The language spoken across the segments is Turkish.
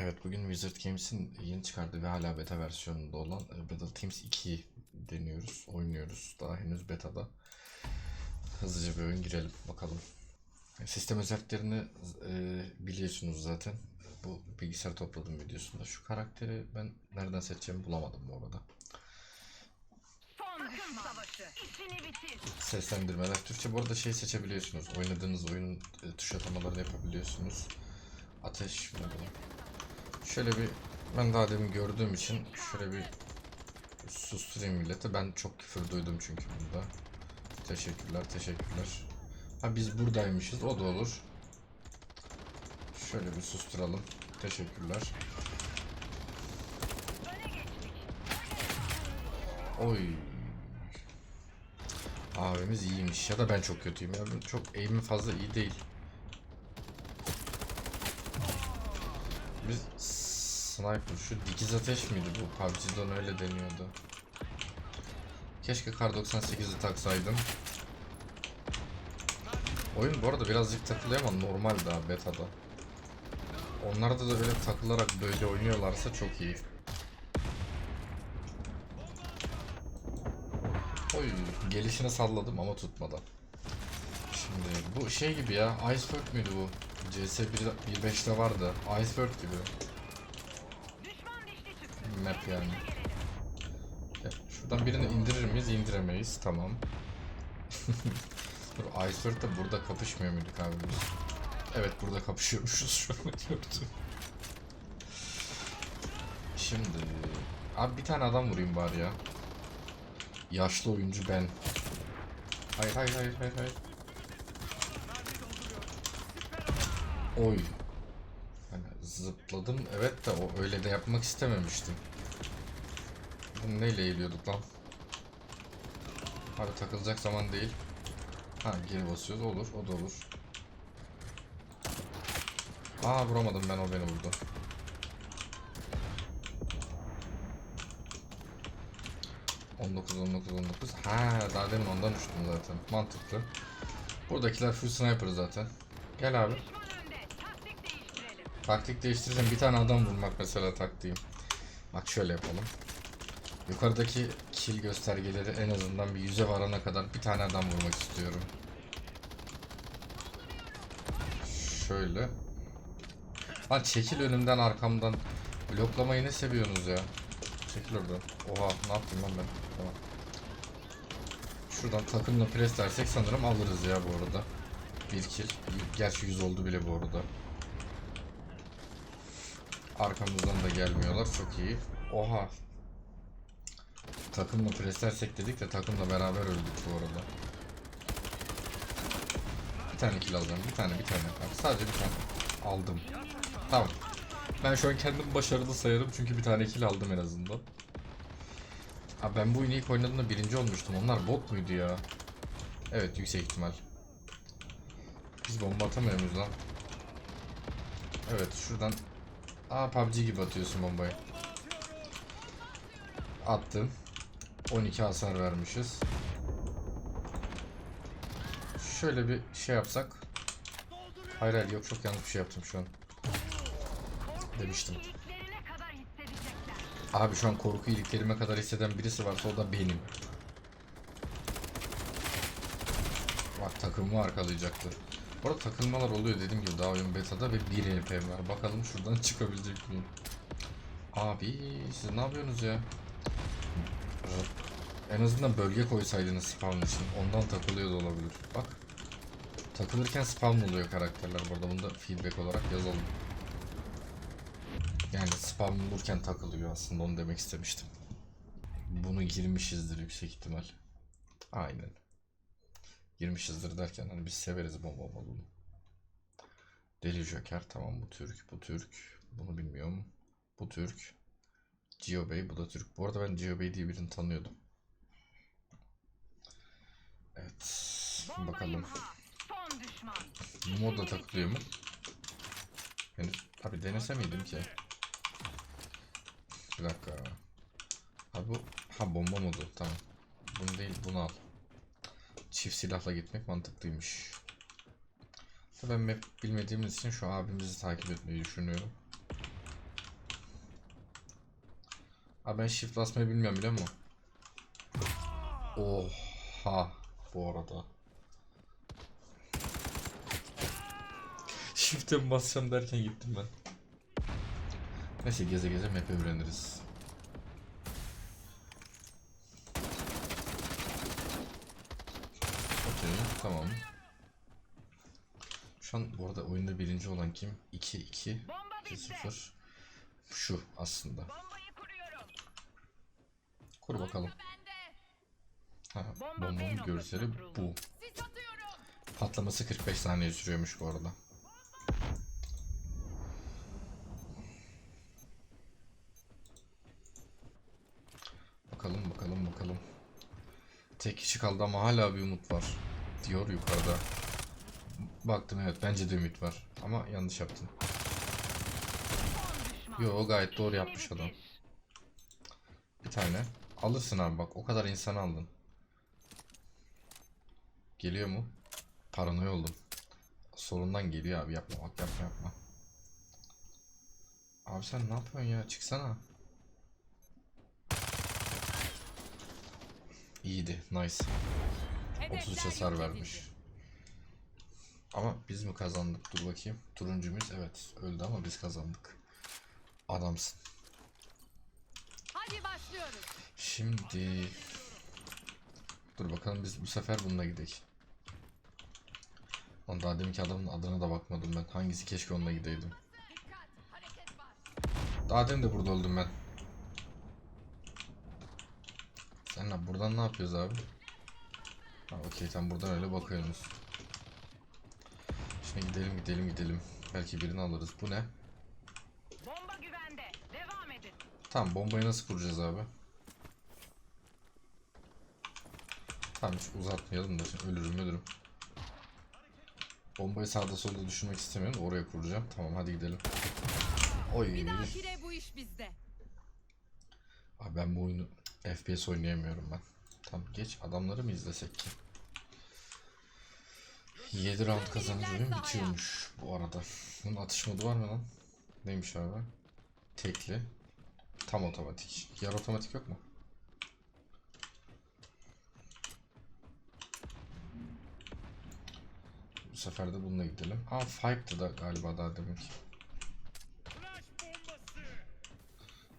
Evet bugün Wizard Games'in yeni çıkardığı ve hala beta versiyonunda olan e, Battle Teams 2 deniyoruz, oynuyoruz. Daha henüz beta'da. Hızlıca bir oyun girelim bakalım. Sistem özelliklerini e, biliyorsunuz zaten. Bu bilgisayar topladım videosunda. Şu karakteri ben nereden seçeceğimi bulamadım bu arada. Seslendirmeler. Türkçe bu arada şey seçebiliyorsunuz. Oynadığınız oyunun e, tuş atamalarını yapabiliyorsunuz. Ateş mi? Şöyle bir ben daha demin gördüğüm için şöyle bir susturayım millete. Ben çok küfür duydum çünkü burada. Teşekkürler, teşekkürler. Ha biz buradaymışız. O da olur. Şöyle bir susturalım. Teşekkürler. Oy. Abimiz iyiymiş ya da ben çok kötüyüm ya. Çok eğimim fazla iyi değil. Biz sniper şu dikiz ateş miydi bu PUBG'den öyle deniyordu. Keşke kar 98'i taksaydım. Oyun bu arada birazcık takılıyor ama normal daha beta'da. Onlarda da böyle takılarak böyle oynuyorlarsa çok iyi. Oy gelişine salladım ama tutmadı. Şimdi bu şey gibi ya Iceberg müydü bu? CS 1.5'te vardı. Iceberg gibi. Map yani. Ya, şuradan birini indirir miyiz? İndiremeyiz. Tamam. Dur Iceberg de burada kapışmıyor muyduk abi biz? Evet burada kapışıyormuşuz şu an gördüm. Şimdi abi bir tane adam vurayım bari ya. Yaşlı oyuncu ben. Hayır hayır hayır hayır hayır. Oy. Hani zıpladım evet de o öyle de yapmak istememiştim. Bunu neyle eğiliyorduk lan? Abi takılacak zaman değil. Ha geri basıyoruz olur o da olur. Aa vuramadım ben o beni vurdu. On dokuz, on dokuz, on dokuz. Ha, daha demin ondan uçtum zaten. Mantıklı. Buradakiler full sniper zaten. Gel abi. Düşman önde. Taktik değiştirelim. Taktik değiştireceğim. Bir tane adam vurmak mesela taktiğim. Bak şöyle yapalım. Yukarıdaki kill göstergeleri en azından bir yüze varana kadar bir tane adam vurmak istiyorum. Şöyle. Lan çekil önümden arkamdan. Bloklamayı ne seviyorsunuz ya? Çekil oradan. Oha ne yaptım lan ben? Tamam. Şuradan takımla pres dersek sanırım alırız ya bu arada. Bir kill. Gerçi 100 oldu bile bu arada. Arkamızdan da gelmiyorlar. Çok iyi. Oha. Takımla preslersek dedik de takımla beraber öldük bu arada. Bir tane kill alacağım. Bir tane bir tane. Bak, sadece bir tane. Aldım. Tamam. Ben şu an kendimi başarılı sayarım çünkü bir tane kill aldım en azından. Abi ben bu oyunu ilk oynadığımda birinci olmuştum. Onlar bot muydu ya? Evet yüksek ihtimal. Biz bomba atamıyor muyuz lan? Evet şuradan Aa PUBG gibi atıyorsun bombayı. Attım. 12 hasar vermişiz. Şöyle bir şey yapsak. Hayır hayır yok çok yanlış bir şey yaptım şu an. Demiştim. Abi şu an korku iliklerime kadar hisseden birisi varsa o da benim. Bak takımımı arkalayacaktı. Bu arada takılmalar oluyor dediğim gibi daha oyun beta'da ve 1 LP var. Bakalım şuradan çıkabilecek miyim? Abi siz ne yapıyorsunuz ya? En azından bölge koysaydınız spawn için. Ondan takılıyor da olabilir. Bak. Takılırken spawn oluyor karakterler burada. Bunu da feedback olarak yazalım. Yani spam bulurken takılıyor aslında onu demek istemiştim. Bunu girmişizdir yüksek ihtimal. Aynen. Girmişizdir derken hani biz severiz bomba balonu. Deli Joker tamam bu Türk bu Türk. Bunu bilmiyorum. Bu Türk. Gio Bey bu da Türk. Bu arada ben Gio Bey diye birini tanıyordum. Evet. Bakalım. modda takılıyor mu? Henüz abi denese miydim ki? Bir dakika. Ha bu ha bomba modu tamam. Bunu değil bunu al çift silahla gitmek mantıklıymış. Tabii ben map bilmediğimiz için şu abimizi takip etmeyi düşünüyorum. Abi ben shift basmayı bilmiyorum biliyor musun? Oha bu arada. Shift'e basacağım derken gittim ben. Neyse geze geze map öğreniriz. Tamam. Şu an bu arada oyunda birinci olan kim? 2-2 Bomba bizde. 2-0 Şu aslında. Kur bakalım. Ha, Bomba B bombanın noktasına görseli bu. Patlaması 45 saniye sürüyormuş bu arada. Bakalım bakalım bakalım. Tek kişi kaldı ama hala bir umut var. Diyor yukarıda. Baktım evet bence de ümit var. Ama yanlış düşman. Yo gayet doğru yapmış adam. Bir tane. Alırsın abi bak o kadar insan aldın. Geliyor mu? Paranoya oldum. Sorundan geliyor abi yapma bak yapma yapma. Abi sen ne yapıyorsun ya çıksana. İyiydi nice. 33 hasar vermiş. Ama biz mi kazandık dur bakayım. Turuncumuz evet öldü ama biz kazandık. Adamsın. Hadi başlıyoruz. Şimdi dur bakalım biz bu sefer bununla gidelim. Lan daha deminki adamın adına da bakmadım ben. Hangisi keşke onunla gideydim. Daha demin de burada öldüm ben. Sen ne- buradan ne yapıyoruz abi? Ha okey tam buradan öyle bakıyorsunuz. Şimdi gidelim gidelim gidelim. Belki birini alırız. Bu ne? Bomba güvende. Devam edin. Tamam bombayı nasıl kuracağız abi? Tamam hiç uzatmayalım da şimdi ölürüm ölürüm. Bombayı sağda solda düşürmek istemiyorum da oraya kuracağım. Tamam hadi gidelim. Oy. Bir dahakine bu iş bizde. Abi ben bu oyunu FPS oynayamıyorum ben. Tamam geç adamları mı izlesek ki? 7 round kazanınca oyun bitiyormuş bu arada. Bunun atış modu var mı lan? Neymiş abi? Tekli. Tam otomatik. Yarı otomatik yok mu? Bu sefer de bununla gidelim. Aa Five'dı da galiba daha demek.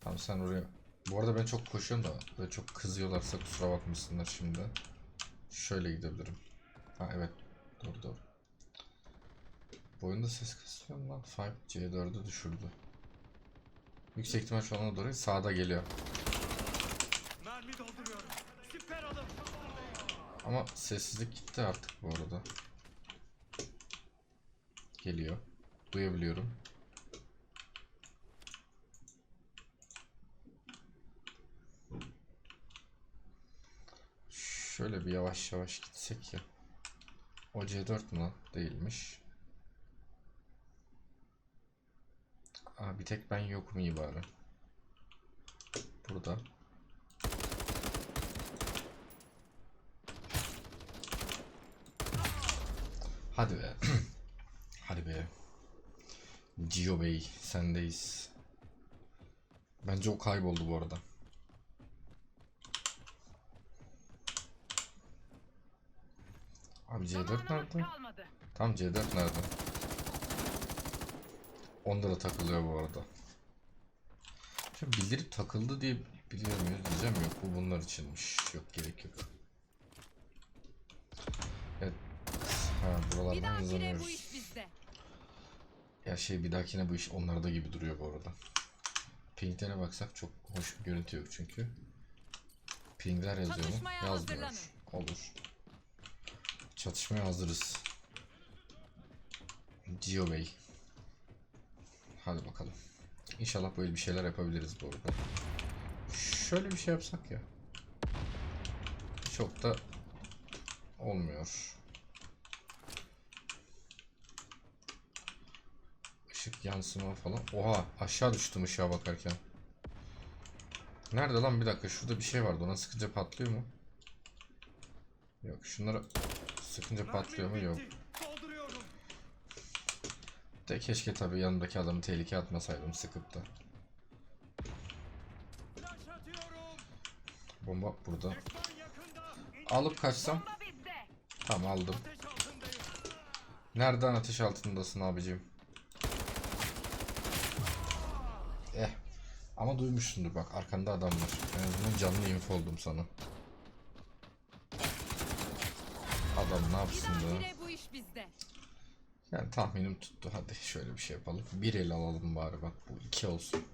Tamam sen oraya... Bu arada ben çok koşuyorum da böyle çok kızıyorlarsa kusura bakmasınlar şimdi. Şöyle gidebilirim. Ha evet. Doğru doğru. Bu oyunda ses kısıyor mu lan? 5 C4'ü düşürdü. Yüksek ihtimal şu an ona doğru sağda geliyor. Mermi dolduruyorum. Süper alım. Ama sessizlik gitti artık bu arada. Geliyor. Duyabiliyorum. Şöyle bir yavaş yavaş gitsek ya. O C4 mü lan? Değilmiş. Aa, bir tek ben yokum iyi bari. Burada. Hadi be. Hadi be. Gio Bey sendeyiz. Bence o kayboldu bu arada. Abi C4 Zamanımız nerede? Tam C4 nerede? Onda da takılıyor bu arada. Şimdi bildirip takıldı diye biliyor muyuz diyeceğim yok bu bunlar içinmiş. Yok gerek yok. Evet. Ha buralardan hızlanıyoruz. Ya şey bir dahakine bu iş onlarda gibi duruyor bu arada. Pinglerine baksak çok hoş bir görüntü yok çünkü. Pingler yazıyor mu? Yazmıyor. Olur. Çatışmaya hazırız. Gio Bey. Hadi bakalım. İnşallah böyle bir şeyler yapabiliriz bu arada. Şöyle bir şey yapsak ya. Çok da olmuyor. Işık yansıma falan. Oha aşağı düştüm ışığa bakarken. Nerede lan bir dakika şurada bir şey vardı ona sıkınca patlıyor mu? Yok şunlara sıkınca patlıyor mu? Yok. De keşke tabii yanımdaki adamı tehlikeye atmasaydım sıkıp da. Bomba burada. Alıp kaçsam. Tamam aldım. Nereden ateş altındasın abicim? Eh. Ama duymuşsundur bak arkanda adam var. En azından canlı info oldum sana. Adam ne yapsın da? Yani tahminim tuttu. Hadi şöyle bir şey yapalım. Bir el alalım bari bak. Bu iki olsun.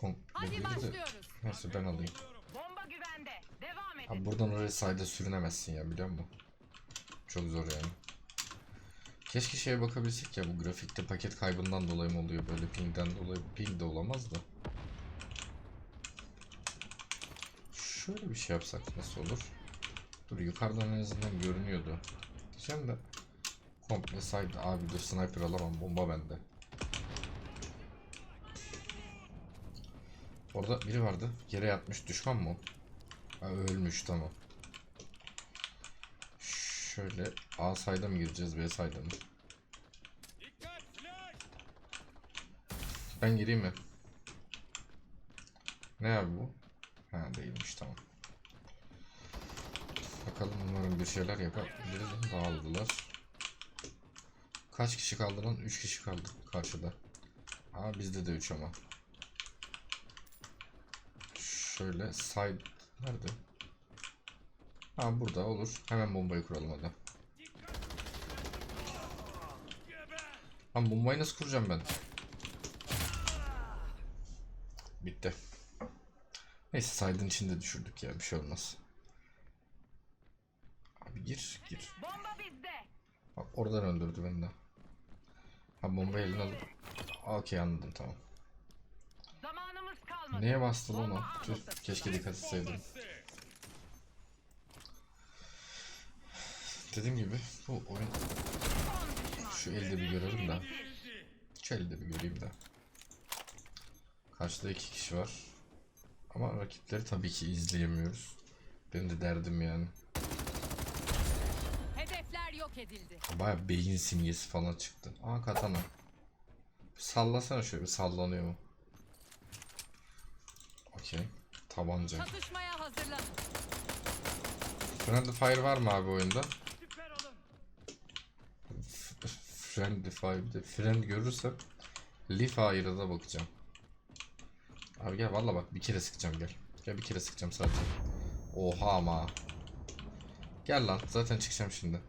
Kom Hadi başlıyoruz. Neyse ben alayım. Bomba güvende. Devam edin. Abi buradan oraya sayda sürünemezsin ya biliyor musun? Çok zor yani. Keşke şeye bakabilsek ya bu grafikte paket kaybından dolayı mı oluyor böyle pingden dolayı ping de olamaz da. Şöyle bir şey yapsak nasıl olur? Dur yukarıdan en azından görünüyordu. Diyeceğim de komple saydı abi dur sniper alamam bomba bende. Orada biri vardı. Yere yatmış düşman mı? Ha, ölmüş tamam. Şöyle A sayda mı gireceğiz B sayda mı? Ben gireyim mi? Ne abi bu? Ha değilmiş tamam. Bakalım umarım bir şeyler yapabiliriz. Dağıldılar. Kaç kişi kaldı lan? 3 kişi kaldı karşıda. Aa bizde de 3 ama. Şöyle side nerede? Ha burada olur. Hemen bombayı kuralım hadi. Lan bombayı nasıl kuracağım ben? Bitti. Neyse side'ın içinde düşürdük ya bir şey olmaz. Gir gir. Bomba bizde. Bak oradan öldürdü beni de. Ha bombayı eline alıp. Okey anladım tamam. Zamanımız kalmadı. Neye bastı lan o? Bomba Tüh, keşke dikkat etseydim. Dediğim gibi bu oyun şu elde bir görelim de. Şu elde bir göreyim de. Karşıda iki kişi var. Ama rakipleri tabii ki izleyemiyoruz. Benim de derdim yani. Edildi. Baya beyin simgesi falan çıktı. Aa katana. Sallasana şöyle bir sallanıyor mu? Okey. Tabanca. Çatışmaya hazırlanın. Friendly Fire var mı abi oyunda? Friendly Fire bir de Friend görürsem Leaf Fire'a da bakacağım. Abi gel valla bak bir kere sıkacağım gel. Gel bir kere sıkacağım sadece. Oha ama. Gel lan zaten çıkacağım şimdi.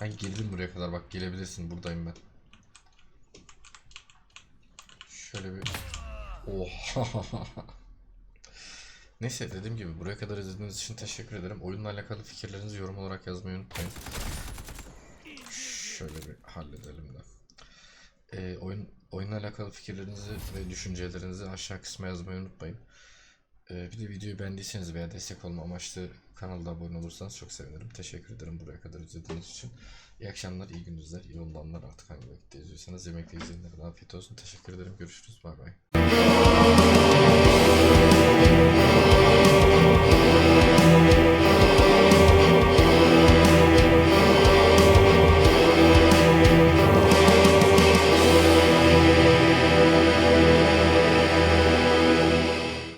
Ben girdim buraya kadar bak gelebilirsin buradayım ben. Şöyle bir Oha. Neyse dediğim gibi buraya kadar izlediğiniz için teşekkür ederim. Oyunla alakalı fikirlerinizi yorum olarak yazmayı unutmayın. Şöyle bir halledelim de. Ee, oyun oyunla alakalı fikirlerinizi ve düşüncelerinizi aşağı kısma yazmayı unutmayın. Ee, bir de videoyu beğendiyseniz veya destek olma amaçlı kanalda abone olursanız çok sevinirim. Teşekkür ederim buraya kadar izlediğiniz için. İyi akşamlar, iyi günler, iyi olanlar artık hangi vakitte izliyorsanız yemekte izleyenlere afiyet olsun. Teşekkür ederim. Görüşürüz. Bay bay.